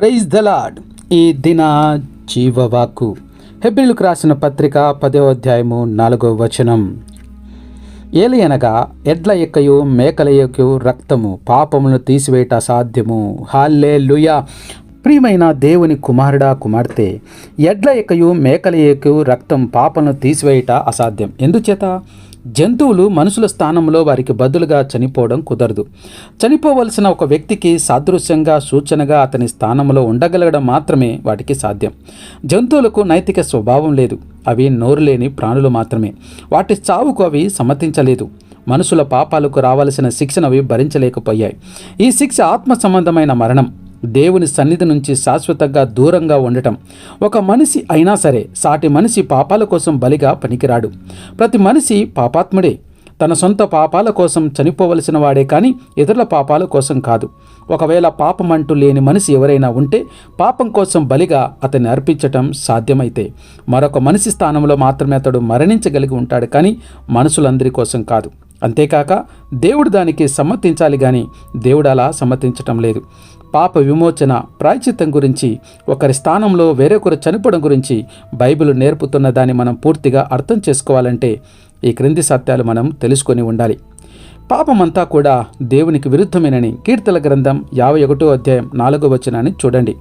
Praise the lord ఈ దిన జీవవాకు హెబ్రిల్కు రాసిన పత్రిక పదో అధ్యాయము నాలుగో వచనం. ఏలయనగా ఎడ్ల ఎక్కయు మేకల యొక్క రక్తము పాపమును తీసివేయట అసాధ్యము హాల్లే ప్రియమైన దేవుని కుమారుడా కుమార్తె ఎడ్ల ఎక్కయు మేకల యొక్క రక్తం పాపను తీసివేయట అసాధ్యం. ఎందుచేత? జంతువులు మనుషుల స్థానంలో వారికి బదులుగా చనిపోవడం కుదరదు. చనిపోవలసిన ఒక వ్యక్తికి సాదృశ్యంగా సూచనగా అతని స్థానంలో ఉండగలగడం మాత్రమే వాటికి సాధ్యం. జంతువులకు నైతిక స్వభావం లేదు. అవి నోరు లేని ప్రాణులు మాత్రమే. వాటి చావుకు అవి సమ్మతించలేదు. మనుషుల పాపాలకు రావలసిన శిక్షను అవి భరించలేకపోయాయి. ఈ శిక్ష ఆత్మ సంబంధమైన మరణం. దేవుని సన్నిధి నుంచి శాశ్వతంగా దూరంగా ఉండటం. ఒక మనిషి అయినా సరే సాటి మనిషి పాపాల కోసం బలిగా పనికిరాడు. ప్రతి మనిషి పాపాత్ముడే. తన సొంత పాపాల కోసం చనిపోవలసిన వాడే కానీ ఇతరుల పాపాల కోసం కాదు. ఒకవేళ పాపం అంటూ లేని మనిషి ఎవరైనా ఉంటే పాపం కోసం బలిగా అతన్ని అర్పించటం సాధ్యమైతే. మరొక మనిషి స్థానంలో మాత్రమే అతడు మరణించగలిగి ఉంటాడు కానీ మనుషులందరి కోసం కాదు. అంతేకాక దేవుడు దానికి సమ్మతించాలి కానీ దేవుడు అలా సమ్మతించటం లేదు. పాప విమోచన ప్రాయచిత్తం గురించి ఒకరి స్థానంలో వేరొకరు చనిపోవడం గురించి బైబిల్ నేర్పుతున్న దాన్ని మనం పూర్తిగా అర్థం చేసుకోవాలంటే ఈ క్రింది సత్యాలు మనం తెలుసుకొని ఉండాలి. పాపమంతా కూడా దేవునికి విరుద్ధమేనని కీర్తల గ్రంథం యాభై ఒకటో అధ్యాయం నాలుగో వచనాన్ని చూడండి.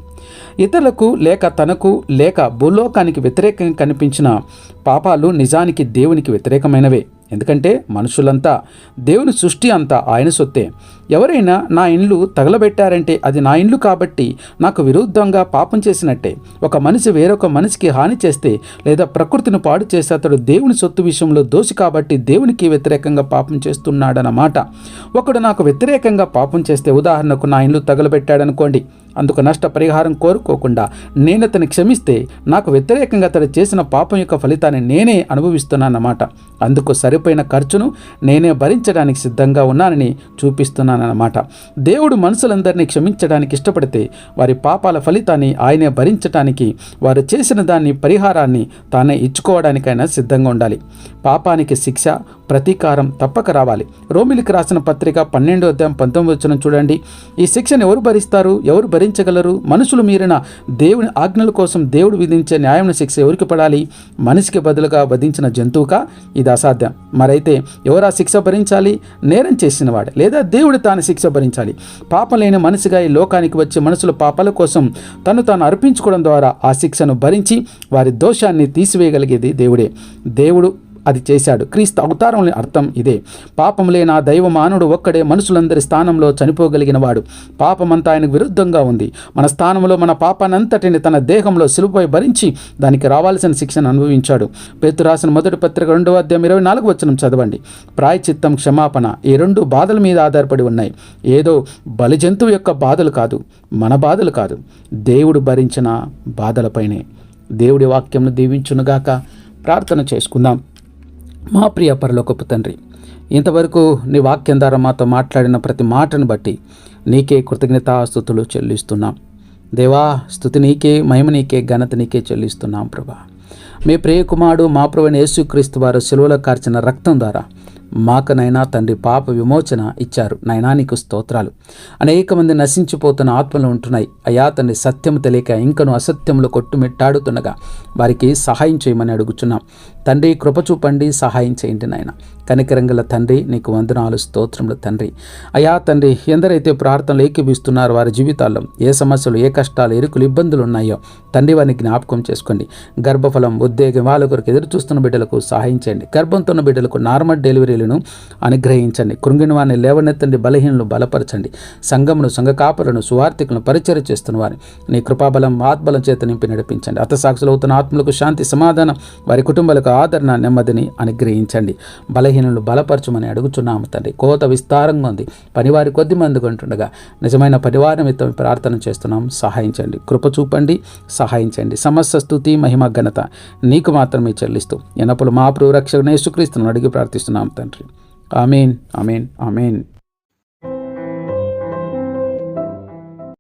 ఇతరులకు లేక తనకు లేక భూలోకానికి వ్యతిరేకంగా కనిపించిన పాపాలు నిజానికి దేవునికి వ్యతిరేకమైనవే. ఎందుకంటే మనుషులంతా దేవుని సృష్టి అంతా ఆయన సొత్తే. ఎవరైనా నా ఇండ్లు తగలబెట్టారంటే అది నా ఇండ్లు కాబట్టి నాకు విరుద్ధంగా పాపం చేసినట్టే. ఒక మనిషి వేరొక మనిషికి హాని చేస్తే లేదా ప్రకృతిని పాడు చేస్తే అతడు దేవుని సొత్తు విషయంలో దోషి కాబట్టి దేవునికి వ్యతిరేకంగా పాపం చేస్తున్నాడన్నమాట. ఒకడు నాకు వ్యతిరేకంగా పాపం చేస్తే ఉదాహరణకు నా ఇండ్లు తగలబెట్టాడనుకోండి. అందుకు నష్ట పరిహారం కోరుకోకుండా నేను అతన్ని క్షమిస్తే నాకు వ్యతిరేకంగా అతడు చేసిన పాపం యొక్క ఫలితాన్ని నేనే అనుభవిస్తున్నానన్నమాట. అందుకు సరిపోయిన ఖర్చును నేనే భరించడానికి సిద్ధంగా ఉన్నానని చూపిస్తున్నానన్నమాట. దేవుడు మనుషులందరినీ క్షమించడానికి ఇష్టపడితే వారి పాపాల ఫలితాన్ని ఆయనే భరించడానికి వారు చేసిన దాన్ని పరిహారాన్ని తానే ఇచ్చుకోవడానికైనా సిద్ధంగా ఉండాలి. పాపానికి శిక్ష ప్రతీకారం తప్పక రావాలి. రోమిలికి రాసిన పత్రిక పన్నెండో అధ్యాయం పంతొమ్మిది వచ్చిన చూడండి. ఈ శిక్షను ఎవరు భరిస్తారు? ఎవరు భరించగలరు? మనుషులు మీరిన దేవుని ఆజ్ఞల కోసం దేవుడు విధించే న్యాయం శిక్ష ఎవరికి పడాలి? మనిషికి బదులుగా వధించిన జంతువుక? ఇది అసాధ్యం. మరైతే ఎవరు ఆ శిక్ష భరించాలి? నేరం చేసిన వాడు. లేదా దేవుడు తాను శిక్ష భరించాలి. పాపం లేని మనిషిగా ఈ లోకానికి వచ్చి మనుషుల పాపాల కోసం తను తాను అర్పించుకోవడం ద్వారా ఆ శిక్షను భరించి వారి దోషాన్ని తీసివేయగలిగేది దేవుడే. దేవుడు అది చేశాడు. క్రీస్తు అవతారంలో అర్థం ఇదే. పాపం లేని ఆ దైవ మానవుడు ఒక్కడే మనుషులందరి స్థానంలో చనిపోగలిగిన వాడు పాపమంతా ఆయనకు విరుద్ధంగా ఉంది. మన స్థానంలో మన పాపానంతటిని తన దేహంలో సిలుపై భరించి దానికి రావాల్సిన శిక్షను అనుభవించాడు. పేతు రాసిన మొదటి పత్రిక రెండవ అధ్యాయం ఇరవై నాలుగు వచనం చదవండి. ప్రాయచిత్తం క్షమాపణ ఈ రెండు బాధల మీద ఆధారపడి ఉన్నాయి. ఏదో బలి జంతువు యొక్క బాధలు కాదు మన బాధలు కాదు. దేవుడు భరించిన బాధలపైనే. దేవుడి వాక్యంను దీవించునుగాక ప్రార్థన చేసుకుందాం. మా ప్రియ పరలోకపు తండ్రి ఇంతవరకు నీ వాక్యం ద్వారా మాతో మాట్లాడిన ప్రతి మాటను బట్టి నీకే కృతజ్ఞతాస్థుతులు చెల్లిస్తున్నాం. దేవా స్థుతి నీకే మహిమ నీకే ఘనత నీకే చెల్లిస్తున్నాం ప్రభా. మీ ప్రియకుమారుడు మా ప్రభుని యేసుక్రీస్తు వారు సెలవులో కార్చిన రక్తం ద్వారా మాకనైనా తండ్రి పాప విమోచన ఇచ్చారు. నైనా నీకు స్తోత్రాలు. అనేక మంది నశించిపోతున్న ఆత్మలు ఉంటున్నాయి. అయా తండ్రి సత్యం తెలియక ఇంకను అసత్యంలో కొట్టుమిట్టాడుతుండగా వారికి సహాయం చేయమని అడుగుచున్నాం. తండ్రి కృప చూపండి సహాయం చేయండి నాయన. కనికరంగల తండ్రి నీకు వందనాలు స్తోత్రములు తండ్రి. అయా తండ్రి ఎందరైతే ప్రార్థనలు ఏకీభిస్తున్నారో వారి జీవితాల్లో ఏ సమస్యలు ఏ కష్టాలు ఎరుకులు ఇబ్బందులు ఉన్నాయో తండ్రి వారిని జ్ఞాపకం చేసుకోండి. గర్భఫలం ఉద్యోగం వాళ్ళ కొరకు ఎదురు చూస్తున్న బిడ్డలకు సహాయం చేయండి. గర్భంతో ఉన్న బిడ్డలకు నార్మల్ డెలివరీ డెలివరీలను అనుగ్రహించండి. కృంగిన వారిని లేవనెత్తండి బలహీనలు బలపరచండి. సంఘమును సంఘ కాపులను సువార్థికులను పరిచయం చేస్తున్న వారిని నీ కృపాబలం ఆత్మలం చేత నింపి నడిపించండి. అతసాక్షులు అవుతున్న ఆత్మలకు శాంతి సమాధానం వారి కుటుంబాలకు ఆదరణ నెమ్మదిని అనుగ్రహించండి. బలహీనులు బలపరచమని అడుగుచున్నాము తండ్రి. కోత విస్తారంగా ఉంది. పనివారి కొద్ది మంది కొంటుండగా నిజమైన పరివారం విత్తం ప్రార్థన చేస్తున్నాం. సహాయించండి. కృప చూపండి. సహాయించండి. సమస్య స్థుతి మహిమ ఘనత నీకు మాత్రమే చెల్లిస్తూ ఎనపులు మా ప్రభు రక్షణ యేసుక్రీస్తును అడిగి ప్రార్థిస్తున్నాం తండ్రి. country. Amen, Amen, Amen.